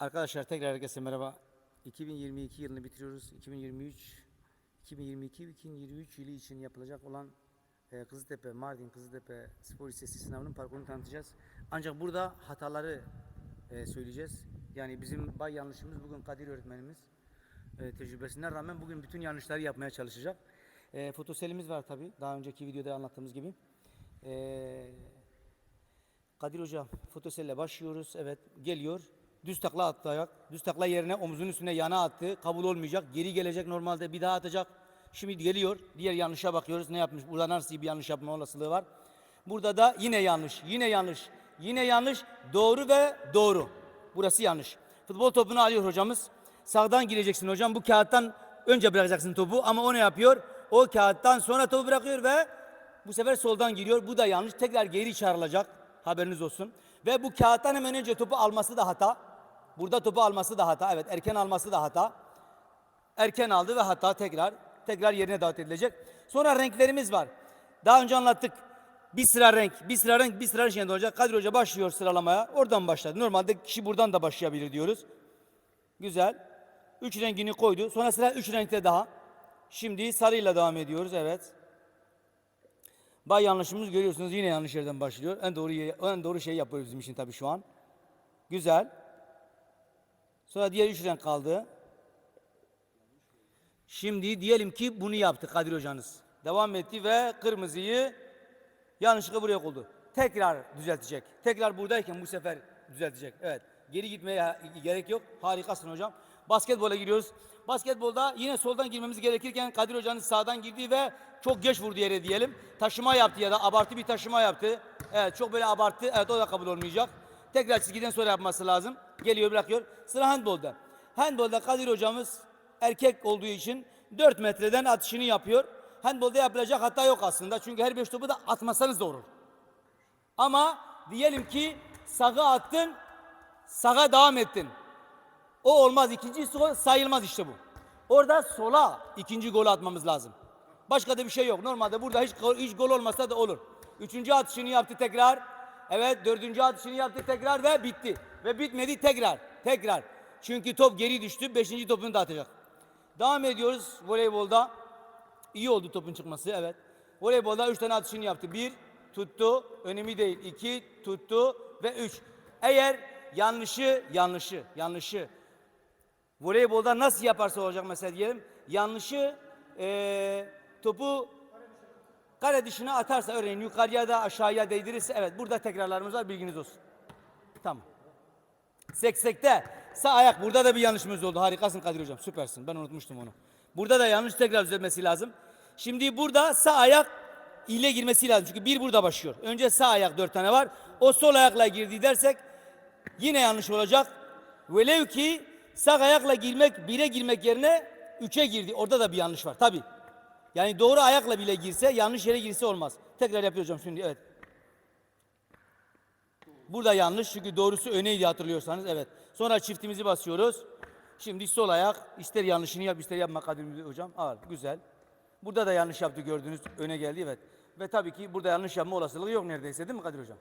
Arkadaşlar tekrar herkese merhaba. 2022 yılını bitiriyoruz. 2023 2022 2023 yılı için yapılacak olan e, Kızıltepe, Mardin Kızıltepe Spor Lisesi sınavının parkurunu tanıtacağız. Ancak burada hataları e, söyleyeceğiz. Yani bizim bay yanlışımız bugün Kadir öğretmenimiz e, tecrübesinden rağmen bugün bütün yanlışları yapmaya çalışacak. E, fotoselimiz var tabi. Daha önceki videoda anlattığımız gibi. E, Kadir Hoca fotoselle başlıyoruz. Evet geliyor. Düz takla attı ayak. Düz takla yerine omzunun üstüne yana attı. Kabul olmayacak. Geri gelecek normalde bir daha atacak. Şimdi geliyor. Diğer yanlışa bakıyoruz. Ne yapmış? Burada nasıl bir yanlış yapma olasılığı var. Burada da yine yanlış. Yine yanlış. Yine yanlış. Doğru ve doğru. Burası yanlış. Futbol topunu alıyor hocamız. Sağdan gireceksin hocam. Bu kağıttan önce bırakacaksın topu ama o ne yapıyor? O kağıttan sonra topu bırakıyor ve bu sefer soldan giriyor. Bu da yanlış. Tekrar geri çağrılacak. Haberiniz olsun. Ve bu kağıttan hemen önce topu alması da hata. Burada topu alması da hata. Evet erken alması da hata. Erken aldı ve hata tekrar tekrar yerine davet edilecek. Sonra renklerimiz var. Daha önce anlattık. Bir sıra renk, bir sıra renk, bir sıra renk şeklinde olacak. Kadir Hoca başlıyor sıralamaya. Oradan başladı. Normalde kişi buradan da başlayabilir diyoruz. Güzel. Üç rengini koydu. Sonra sıra üç renkte daha. Şimdi sarıyla devam ediyoruz. Evet. Bay yanlışımız görüyorsunuz yine yanlış yerden başlıyor. En doğru en doğru şey yapıyor bizim için tabii şu an. Güzel. Sonra diğer üç renk kaldı. Şimdi diyelim ki bunu yaptı Kadir hocanız. Devam etti ve kırmızıyı yanlışlıkla buraya koydu. Tekrar düzeltecek. Tekrar buradayken bu sefer düzeltecek. Evet. Geri gitmeye gerek yok. Harikasın hocam. Basketbola giriyoruz. Basketbolda yine soldan girmemiz gerekirken Kadir hocanın sağdan girdiği ve çok geç vurdu yere diyelim. Taşıma yaptı ya da abartı bir taşıma yaptı. Evet çok böyle abarttı. Evet o da kabul olmayacak. Tekrar çizgiden sonra yapması lazım. Geliyor bırakıyor. Sıra handbolda. Handbolda Kadir hocamız erkek olduğu için 4 metreden atışını yapıyor. Handbolda yapılacak hata yok aslında. Çünkü her 5 topu da atmasanız da olur. Ama diyelim ki sağa attın, sağa devam ettin. O olmaz. İkinci gol sayılmaz işte bu. Orada sola ikinci golü atmamız lazım. Başka da bir şey yok. Normalde burada hiç, hiç gol olmasa da olur. Üçüncü atışını yaptı tekrar. Evet dördüncü atışını yaptı tekrar ve bitti. Ve bitmedi tekrar. Tekrar. Çünkü top geri düştü. Beşinci topunu da atacak. Devam ediyoruz voleybolda. İyi oldu topun çıkması evet. Voleybolda üç tane atışını yaptı. Bir tuttu. Önemi değil. İki tuttu ve üç. Eğer yanlışı yanlışı yanlışı voleybolda nasıl yaparsa olacak mesela diyelim. Yanlışı eee, topu kare dışına atarsa örneğin yukarıya da aşağıya değdirirse evet burada tekrarlarımız var bilginiz olsun. Tamam. Seksekte sağ ayak burada da bir yanlışımız oldu. Harikasın Kadir hocam süpersin ben unutmuştum onu. Burada da yanlış tekrar düzeltmesi lazım. Şimdi burada sağ ayak ile girmesi lazım. Çünkü bir burada başlıyor. Önce sağ ayak dört tane var. O sol ayakla girdi dersek yine yanlış olacak. Velev ki sağ ayakla girmek bire girmek yerine üçe girdi. Orada da bir yanlış var tabi. Yani doğru ayakla bile girse yanlış yere girse olmaz. Tekrar yapıyorum şimdi evet. Burada yanlış çünkü doğrusu öneydi hatırlıyorsanız evet. Sonra çiftimizi basıyoruz. Şimdi sol ayak ister yanlışını yap ister yapma Kadir hocam. Al güzel. Burada da yanlış yaptı gördünüz öne geldi evet. Ve tabii ki burada yanlış yapma olasılığı yok neredeyse değil mi Kadir hocam?